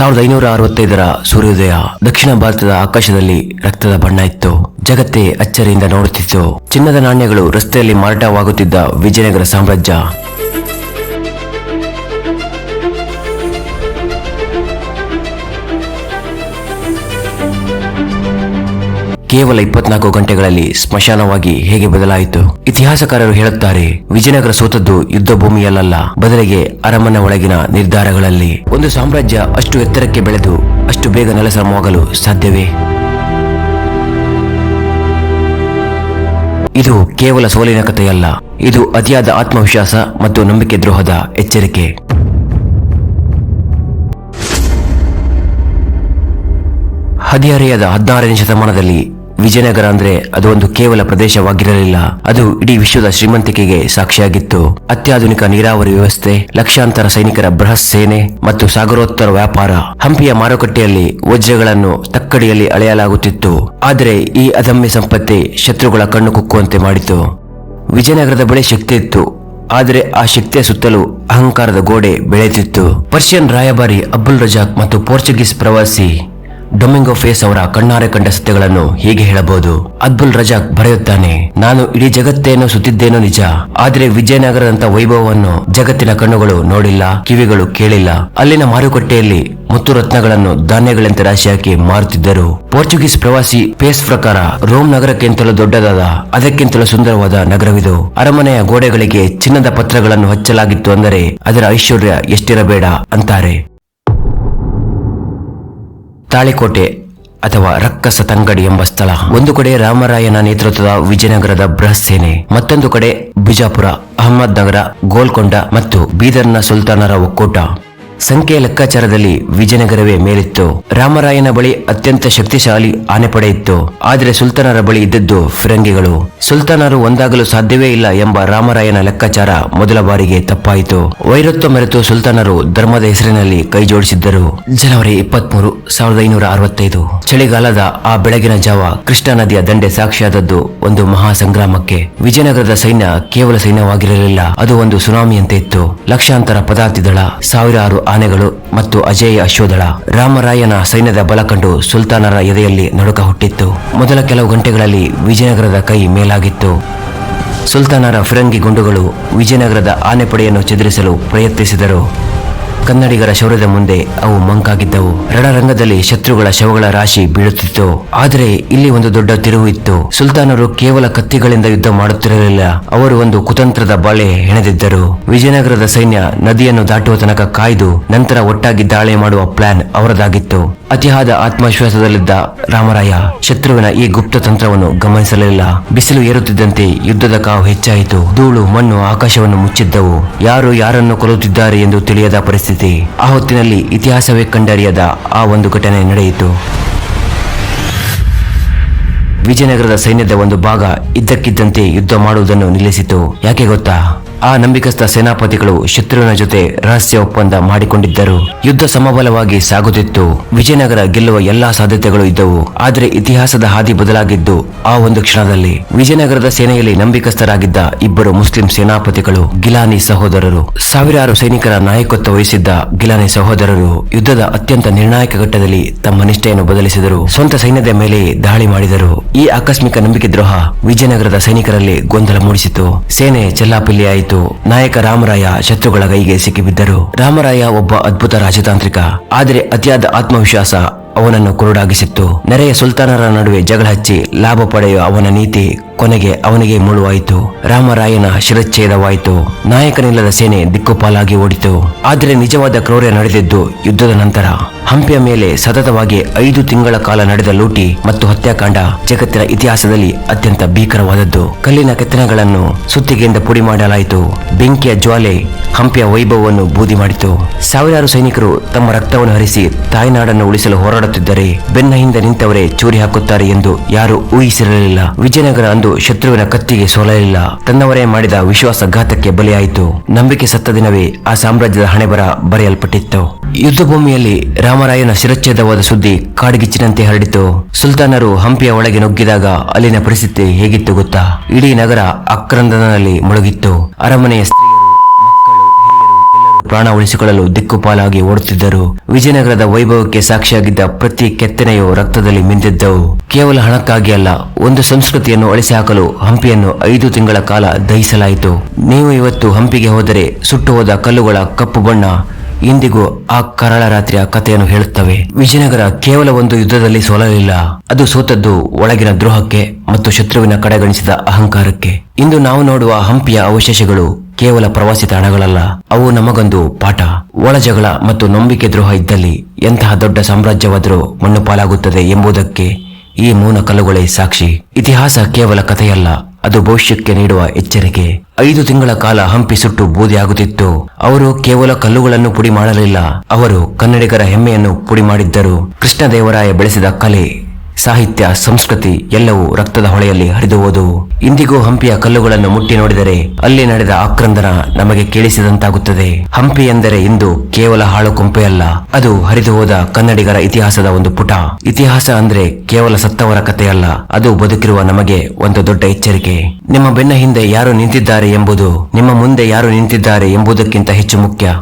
ಸಾವಿರದ ಐನೂರ ಅರವತ್ತೈದರ ಸೂರ್ಯೋದಯ ದಕ್ಷಿಣ ಭಾರತದ ಆಕಾಶದಲ್ಲಿ ರಕ್ತದ ಬಣ್ಣ ಇತ್ತು. ಜಗತ್ತೇ ಅಚ್ಚರಿಯಿಂದ ನೋಡುತ್ತಿತ್ತು. ಚಿನ್ನದ ನಾಣ್ಯಗಳು ರಸ್ತೆಯಲ್ಲಿ ಮಾರಾಟವಾಗುತ್ತಿದ್ದ ವಿಜಯನಗರ ಸಾಮ್ರಾಜ್ಯ ಕೇವಲ ಇಪ್ಪತ್ನಾಲ್ಕು ಗಂಟೆಗಳಲ್ಲಿ ಸ್ಮಶಾನವಾಗಿ ಹೇಗೆ ಬದಲಾಯಿತು? ಇತಿಹಾಸಕಾರರು ಹೇಳುತ್ತಾರೆ, ವಿಜಯನಗರ ಸೋತದ್ದು ಯುದ್ಧ ಭೂಮಿಯಲ್ಲ ಬದಲಿಗೆ ಅರಮನೆ ಒಳಗಿನ ನಿರ್ಧಾರಗಳಲ್ಲಿ. ಒಂದು ಸಾಮ್ರಾಜ್ಯ ಅಷ್ಟು ಎತ್ತರಕ್ಕೆ ಬೆಳೆದು, ಅಷ್ಟು ಬೇಗ ನೆಲಸಮವಾಗಲು ಸಾಧ್ಯವೇ? ಇದು ಕೇವಲ ಸೋಲಿನ ಕಥೆಯಲ್ಲ, ಇದು ಅತಿಯಾದ ಆತ್ಮವಿಶ್ವಾಸ ಮತ್ತು ನಂಬಿಕೆ ದ್ರೋಹದ ಎಚ್ಚರಿಕೆ. ಹದಿಹರೆಯದ ಹದಿನಾರನೇ ಶತಮಾನದಲ್ಲಿ ವಿಜಯನಗರ ಅಂದ್ರೆ ಅದು ಒಂದು ಕೇವಲ ಪ್ರದೇಶವಾಗಿರಲಿಲ್ಲ. ಅದು ಇಡೀ ವಿಶ್ವದ ಶ್ರೀಮಂತಿಕೆಗೆ ಸಾಕ್ಷಿಯಾಗಿತ್ತು. ಅತ್ಯಾಧುನಿಕ ನೀರಾವರಿ ವ್ಯವಸ್ಥೆ, ಲಕ್ಷಾಂತರ ಸೈನಿಕರ ಬೃಹತ್ ಸೇನೆ ಮತ್ತು ಸಾಗರೋತ್ತರ ವ್ಯಾಪಾರ, ಹಂಪಿಯ ಮಾರುಕಟ್ಟೆಯಲ್ಲಿ ವಜ್ರಗಳನ್ನು ತಕ್ಕಡಿಯಲ್ಲಿ ಅಳೆಯಲಾಗುತ್ತಿತ್ತು. ಆದರೆ ಈ ಅದಮ್ಯ ಸಂಪತ್ತಿ ಶತ್ರುಗಳ ಕಣ್ಣು ಕುಕ್ಕುವಂತೆ ಮಾಡಿತು. ವಿಜಯನಗರದ ಬಳಿ ಶಕ್ತಿ ಇತ್ತು. ಆದರೆ ಆ ಶಕ್ತಿಯ ಸುತ್ತಲೂ ಅಹಂಕಾರದ ಗೋಡೆ ಬೆಳೆಯುತ್ತಿತ್ತು ಪರ್ಷಿಯನ್ ರಾಯಭಾರಿ ಅಬ್ದುಲ್ ರಜಾಕ್ ಮತ್ತು ಪೋರ್ಚುಗೀಸ್ ಪ್ರವಾಸಿ ಡೊಮಿಂಗೋ ಫೇಸ್ ಅವರ ಕಣ್ಣಾರೆ ಕಂಡ ಸತ್ಯಗಳನ್ನು ಹೀಗೆ ಹೇಳಬಹುದು. ಅಬ್ದುಲ್ ರಜಾಕ್ ಬರೆಯುತ್ತಾನೆ, ನಾನು ಇಡೀ ಜಗತ್ತೇನು ಸುತ್ತಿದ್ದೇನೋ ನಿಜ. ಆದರೆ ವಿಜಯನಗರದಂತ ವೈಭವವನ್ನು ಜಗತ್ತಿನ ಕಣ್ಣುಗಳು ನೋಡಿಲ್ಲ, ಕಿವಿಗಳು ಕೇಳಿಲ್ಲ. ಅಲ್ಲಿನ ಮಾರುಕಟ್ಟೆಯಲ್ಲಿ ಮುತ್ತು ರತ್ನಗಳನ್ನು ಧಾನ್ಯಗಳಂತೆ ರಾಶಿ ಹಾಕಿ ಮಾರುತ್ತಿದ್ದರು. ಪೋರ್ಚುಗೀಸ್ ಪ್ರವಾಸಿ ಪೇಸ್ ಪ್ರಕಾರ ರೋಮ್ ನಗರಕ್ಕಿಂತಲೂ ದೊಡ್ಡದಾದ, ಅದಕ್ಕಿಂತಲೂ ಸುಂದರವಾದ ನಗರವಿದು. ಅರಮನೆಯ ಗೋಡೆಗಳಿಗೆ ಚಿನ್ನದ ಪತ್ರಗಳನ್ನು ಹಚ್ಚಲಾಗಿತ್ತು ಅಂದರೆ ಅದರ ಐಶ್ವರ್ಯ ಎಷ್ಟಿರಬೇಡ ಅಂತಾರೆ. ತಾಳಿಕೋಟೆ ಅಥವಾ ರಕ್ಕಸ ತಂಗಡಿ ಎಂಬ ಸ್ಥಳ. ಒಂದು ಕಡೆ ರಾಮರಾಯನ ನೇತೃತ್ವದ ವಿಜಯನಗರದ ಬೃಹತ್ ಸೇನೆ ಮತ್ತೊಂದು ಕಡೆ ಬಿಜಾಪುರ, ಅಹಮದ್ ನಗರ, ಗೋಲ್ಕೊಂಡ ಮತ್ತು ಬೀದರ್ನ ಸುಲ್ತಾನರ ಒಕ್ಕೂಟ. ಸಂಖ್ಯೆಯ ಲೆಕ್ಕಾಚಾರದಲ್ಲಿ ವಿಜಯನಗರವೇ ಮೇಲಿತ್ತು. ರಾಮರಾಯನ ಬಳಿ ಅತ್ಯಂತ ಶಕ್ತಿಶಾಲಿ ಆನೆಪಡೆ ಇತ್ತು. ಆದರೆ ಸುಲ್ತಾನರ ಬಳಿ ಇದ್ದದ್ದು ಫಿರಂಗಿಗಳು. ಸುಲ್ತಾನರು ಒಂದಾಗಲು ಸಾಧ್ಯವೇ ಇಲ್ಲ ಎಂಬ ರಾಮರಾಯನ ಲೆಕ್ಕಾಚಾರ ಮೊದಲ ಬಾರಿಗೆ ತಪ್ಪಾಯಿತು. ವೈರತ್ವ ಮೆರೆತು ಸುಲ್ತಾನರು ಧರ್ಮದ ಹೆಸರಿನಲ್ಲಿ ಕೈಜೋಡಿಸಿದ್ದರು ಜನವರಿ ಇಪ್ಪತ್ಮೂರು, ಸಾವಿರದ ಐನೂರ ಅರವತ್ತೈದು. ಚಳಿಗಾಲದ ಆ ಬೆಳಗಿನ ಜಾವ ಕೃಷ್ಣಾ ನದಿಯ ದಂಡೆ ಸಾಕ್ಷಿಯಾದದ್ದು ಒಂದು ಮಹಾ ಸಂಗ್ರಾಮಕ್ಕೆ ವಿಜಯನಗರದ ಸೈನ್ಯ ಕೇವಲ ಸೈನ್ಯವಾಗಿರಲಿಲ್ಲ, ಅದು ಒಂದು ಸುನಾಮಿಯಂತೆ ಇತ್ತು. ಲಕ್ಷಾಂತರ ಪದಾತಿ ದಳ, ಸಾವಿರಾರು ಆನೆಗಳು ಮತ್ತು ಅಜೇಯ ಅಶ್ವದಳ ರಾಮರಾಯನ ಸೈನ್ಯದ ಬಲ ಕಂಡು ಸುಲ್ತಾನರ ಎದೆಯಲ್ಲಿ ನಡುಕ ಹುಟ್ಟಿತ್ತು. ಮೊದಲ ಕೆಲವು ಗಂಟೆಗಳಲ್ಲಿ ವಿಜಯನಗರದ ಕೈ ಮೇಲಾಗಿತ್ತು. ಸುಲ್ತಾನರ ಫಿರಂಗಿ ಗುಂಡುಗಳು ವಿಜಯನಗರದ ಆನೆಪಡೆಯನ್ನು ಚದುರಿಸಲು ಪ್ರಯತ್ನಿಸಿದರು. ಕನ್ನಡಿಗರ ಶೌರ್ಯದ ಮುಂದೆ ಅವು ಮಂಕಾಗಿದ್ದವು. ರಣರಂಗದಲ್ಲಿ ಶತ್ರುಗಳ ಶವಗಳ ರಾಶಿ ಬೀಳುತ್ತಿತ್ತು. ಆದರೆ ಇಲ್ಲಿ ಒಂದು ದೊಡ್ಡ ತಿರುವು ಇತ್ತು. ಸುಲ್ತಾನರು ಕೇವಲ ಕತ್ತಿಗಳಿಂದ ಯುದ್ಧ ಮಾಡುತ್ತಿರಲಿಲ್ಲ. ಅವರು ಒಂದು ಕುತಂತ್ರದ ಬಾಳೆ ಹೆಣೆದಿದ್ದರು. ವಿಜಯನಗರದ ಸೈನ್ಯ ನದಿಯನ್ನು ದಾಟುವ ತನಕ ಕಾಯ್ದು ನಂತರ ಒಟ್ಟಾಗಿ ದಾಳಿ ಮಾಡುವ ಪ್ಲಾನ್ ಅವರದಾಗಿತ್ತು. ಅತಿಯಾದ ಆತ್ಮವಿಶ್ವಾಸದಲ್ಲಿದ್ದ ರಾಮರಾಯ ಶತ್ರುವಿನ ಈ ಗುಪ್ತ ತಂತ್ರವನ್ನು ಗಮನಿಸಲಿಲ್ಲ. ಬಿಸಿಲು ಏರುತ್ತಿದ್ದಂತೆ ಯುದ್ಧದ ಕಾವು ಹೆಚ್ಚಾಯಿತು. ಧೂಳು, ಮಣ್ಣು, ಆಕಾಶವನ್ನು ಮುಚ್ಚಿದ್ದವು. ಯಾರು ಯಾರನ್ನು ಕೊಲ್ಲುತ್ತಿದ್ದಾರೆ ಎಂದು ತಿಳಿಯದ ಪರಿಸ್ಥಿತಿ ಆ ಹೊತ್ತಿನಲ್ಲಿ ಇತಿಹಾಸವೇ ಕಂಡರಿಯದ ಆ ಒಂದು ಘಟನೆ ನಡೆಯಿತು. ವಿಜಯನಗರದ ಸೈನ್ಯದ ಒಂದು ಭಾಗ ಇದ್ದಕ್ಕಿದ್ದಂತೆ ಯುದ್ಧ ಮಾಡುವುದನ್ನು ನಿಲ್ಲಿಸಿತು. ಯಾಕೆ ಗೊತ್ತಾ? ಆ ನಂಬಿಕಸ್ಥ ಸೇನಾಪತಿಗಳು ಶತ್ರುವಿನ ಜೊತೆ ರಹಸ್ಯ ಒಪ್ಪಂದ ಮಾಡಿಕೊಂಡಿದ್ದರು. ಯುದ್ಧ ಸಮಬಲವಾಗಿ ಸಾಗುತ್ತಿತ್ತು. ವಿಜಯನಗರ ಗೆಲ್ಲುವ ಎಲ್ಲಾ ಸಾಧ್ಯತೆಗಳು ಇದ್ದವು. ಆದರೆ ಇತಿಹಾಸದ ಹಾದಿ ಬದಲಾಗಿದ್ದು, ಆ ಒಂದು ಕ್ಷಣದಲ್ಲಿ ವಿಜಯನಗರದ ಸೇನೆಯಲ್ಲಿ ನಂಬಿಕಸ್ಥರಾಗಿದ್ದ ಇಬ್ಬರು ಮುಸ್ಲಿಂ ಸೇನಾಪತಿಗಳು ಗಿಲಾನಿ ಸಹೋದರರು. ಸಾವಿರಾರು ಸೈನಿಕರ ನಾಯಕತ್ವ ವಹಿಸಿದ್ದ ಗಿಲಾನಿ ಸಹೋದರರು ಯುದ್ಧದ ಅತ್ಯಂತ ನಿರ್ಣಾಯಕ ಘಟ್ಟದಲ್ಲಿ ತಮ್ಮ ನಿಷ್ಠೆಯನ್ನು ಬದಲಿಸಿದರು. ಸ್ವಂತ ಸೈನ್ಯದ ಮೇಲೆ ದಾಳಿ ಮಾಡಿದರು. ಈ ಆಕಸ್ಮಿಕ ನಂಬಿಕೆ ದ್ರೋಹ ವಿಜಯನಗರದ ಸೈನಿಕರಲ್ಲಿ ಗೊಂದಲ ಮೂಡಿಸಿತು ಸೇನೆ ಚೆಲ್ಲಾಪಿಲ್ಲಿಯಾಯಿತು. ನಾಯಕ ರಾಮರಾಯ ಶತ್ರುಗಳ ಕೈಗೆ ಸಿಕ್ಕಿಬಿದ್ದರು. ರಾಮರಾಯ ಒಬ್ಬ ಅದ್ಭುತ ರಾಜತಾಂತ್ರಿಕ, ಆದರೆ ಅತಿಯಾದ ಆತ್ಮವಿಶ್ವಾಸ ಅವನನ್ನು ಕುರುಡಾಗಿಸಿತ್ತು. ನೆರೆಯ ಸುಲ್ತಾನರ ನಡುವೆ ಜಗಳ ಹಚ್ಚಿ ಲಾಭ ಪಡೆಯುವ ಅವನ ನೀತಿ ಕೊನೆಗೆ ಅವನಿಗೆ ಮುಳುವಾಯಿತು. ರಾಮರಾಯನ ಶಿರಚ್ಛೇದವಾಯಿತು. ನಾಯಕನಿಲ್ಲದ ಸೇನೆ ದಿಕ್ಕುಪಾಲಾಗಿ ಓಡಿತು. ಆದರೆ ನಿಜವಾದ ಕ್ರೌರ್ಯ ನಡೆದಿದ್ದು ಯುದ್ಧದ ನಂತರ. ಹಂಪಿಯ ಮೇಲೆ ಸತತವಾಗಿ ಐದು ತಿಂಗಳ ಕಾಲ ನಡೆದ ಲೂಟಿ ಮತ್ತು ಹತ್ಯಾಕಾಂಡ ಜಗತ್ತಿನ ಇತಿಹಾಸದಲ್ಲಿ ಅತ್ಯಂತ ಭೀಕರವಾದದ್ದು. ಕಲ್ಲಿನ ಕೆತ್ತನೆಗಳನ್ನು ಸುತ್ತಿಗೆಯಿಂದ ಪುಡಿ ಮಾಡಲಾಯಿತು. ಬೆಂಕಿಯ ಜ್ವಾಲೆ ಹಂಪಿಯ ವೈಭವವನ್ನು ಬೂದಿ ಮಾಡಿತು. ಸಾವಿರಾರು ಸೈನಿಕರು ತಮ್ಮ ರಕ್ತವನ್ನು ಹರಿಸಿ ತಾಯ್ನಾಡನ್ನು ಉಳಿಸಲು ಹೋರಾಡುತ್ತಿದ್ದರೆ ಬೆನ್ನ ಹಿಂದೆ ನಿಂತವರೇ ಚೂರಿ ಹಾಕುತ್ತಾರೆ ಎಂದು ಯಾರು ಊಹಿಸಿರಲಿಲ್ಲ. ವಿಜಯನಗರ ಅಂದು ಶತ್ರುವಿನ ಕತ್ತಿಗೆ ಸೋಲಲಿಲ್ಲ. ತನ್ನವರೇ ಮಾಡಿದ ವಿಶ್ವಾಸಘಾತಕ್ಕೆ ಬಲಿಯಾಯಿತು. ನಂಬಿಕೆ ಸತ್ತ ದಿನವೇ ಆ ಸಾಮ್ರಾಜ್ಯದ ಹಣೆಬರ ಬರೆಯಲ್ಪಟ್ಟಿತ್ತು. ಯುದ್ಧ ಭೂಮಿಯಲ್ಲಿ ರಾಮರಾಯನ ಶಿರಚ್ಛೇದವಾದ ಸುದ್ದಿ ಕಾಡ್ಗಿಚ್ಚಿನಂತೆ ಹರಡಿತು. ಸುಲ್ತಾನರು ಹಂಪಿಯ ಒಳಗೆ ನುಗ್ಗಿದಾಗ ಅಲ್ಲಿನ ಪರಿಸ್ಥಿತಿ ಹೇಗಿತ್ತು ಗೊತ್ತಾ? ಇಡೀ ನಗರ ಅಕ್ರಂದನಲ್ಲಿ ಮುಳುಗಿತ್ತು. ಅರಮನೆಯ ಪ್ರಾಣ ಉಳಿಸಿಕೊಳ್ಳಲು ದಿಕ್ಕುಪಾಲಾಗಿ ಓಡುತ್ತಿದ್ದರು. ವಿಜಯನಗರದ ವೈಭವಕ್ಕೆ ಸಾಕ್ಷಿಯಾಗಿದ್ದ ಪ್ರತಿ ಕೆತ್ತನೆಯು ರಕ್ತದಲ್ಲಿ ಮಿಂದಿದ್ದವು. ಕೇವಲ ಹಣಕ್ಕಾಗಿ ಅಲ್ಲ, ಒಂದು ಸಂಸ್ಕೃತಿಯನ್ನು ಅಳಿಸಿ ಹಾಕಲು ಹಂಪಿಯನ್ನು ಐದು ತಿಂಗಳ ಕಾಲ ದಹಿಸಲಾಯಿತು. ನೀವು ಇವತ್ತು ಹಂಪಿಗೆ ಹೋದರೆ ಸುಟ್ಟು ಹೋದ ಕಲ್ಲುಗಳ ಕಪ್ಪು ಬಣ್ಣ ಇಂದಿಗೂ ಆ ಕರಾಳ ರಾತ್ರಿಯ ಕಥೆಯನ್ನು ಹೇಳುತ್ತವೆ. ವಿಜಯನಗರ ಕೇವಲ ಒಂದು ಯುದ್ಧದಲ್ಲಿ ಸೋಲಲಿಲ್ಲ. ಅದು ಸೋತದ್ದು ಒಳಗಿನ ದ್ರೋಹಕ್ಕೆ ಮತ್ತು ಶತ್ರುವಿನ ಕಡೆಗಣಿಸಿದ ಅಹಂಕಾರಕ್ಕೆ. ಇಂದು ನಾವು ನೋಡುವ ಹಂಪಿಯ ಅವಶೇಷಗಳು ಕೇವಲ ಪ್ರವಾಸಿ ತಾಣಗಳಲ್ಲ, ಅವು ನಮಗೊಂದು ಪಾಠ. ಒಳಜಗಳ ಮತ್ತು ನಂಬಿಕೆ ದ್ರೋಹ ಇದ್ದಲ್ಲಿ ಎಂತಹ ದೊಡ್ಡ ಸಾಮ್ರಾಜ್ಯವಾದರೂ ಮಣ್ಣು ಪಾಲಾಗುತ್ತದೆ ಎಂಬುದಕ್ಕೆ ಈ ಮೂಲ ಕಲ್ಲುಗಳೇ ಸಾಕ್ಷಿ. ಇತಿಹಾಸ ಕೇವಲ ಕಥೆಯಲ್ಲ, ಅದು ಭವಿಷ್ಯಕ್ಕೆ ನೀಡುವ ಎಚ್ಚರಿಕೆ. ಐದು ತಿಂಗಳ ಕಾಲ ಹಂಪಿ ಸುಟ್ಟು ಬೂದಿಯಾಗುತ್ತಿತ್ತು ಅವರು ಕೇವಲ ಕಲ್ಲುಗಳನ್ನು ಪುಡಿ ಮಾಡಲಿಲ್ಲ, ಅವರು ಕನ್ನಡಿಗರ ಹೆಮ್ಮೆಯನ್ನು ಪುಡಿ ಮಾಡಿದ್ದರು. ಕೃಷ್ಣದೇವರಾಯ ಬೆಳೆಸಿದ ಕಲೆ ಸಾಹಿತ್ಯ, ಸಂಸ್ಕೃತಿ ಎಲ್ಲವೂ ರಕ್ತದ ಹೊಳೆಯಲ್ಲಿ ಹರಿದು ಹೋದವು ಇಂದಿಗೂ ಹಂಪಿಯ ಕಲ್ಲುಗಳನ್ನು ಮುಟ್ಟಿ ನೋಡಿದರೆ ಅಲ್ಲಿ ನಡೆದ ಆಕ್ರಂದನ ನಮಗೆ ಕೇಳಿಸಿದಂತಾಗುತ್ತದೆ. ಹಂಪಿ ಎಂದರೆ ಇಂದು ಕೇವಲ ಹಾಳು ಕೊಂಪೆಯಲ್ಲ, ಅದು ಹರಿದು ಹೋದ ಕನ್ನಡಿಗರ ಇತಿಹಾಸದ ಒಂದು ಪುಟ. ಇತಿಹಾಸ ಅಂದ್ರೆ ಕೇವಲ ಸತ್ತವರ ಕಥೆಯಲ್ಲ, ಅದು ಬದುಕಿರುವ ನಮಗೆ ಒಂದು ದೊಡ್ಡ ಎಚ್ಚರಿಕೆ. ನಿಮ್ಮ ಬೆನ್ನ ಹಿಂದೆ ಯಾರು ನಿಂತಿದ್ದಾರೆ ಎಂಬುದು, ನಿಮ್ಮ ಮುಂದೆ ಯಾರು ನಿಂತಿದ್ದಾರೆ ಎಂಬುದಕ್ಕಿಂತ ಹೆಚ್ಚು ಮುಖ್ಯ.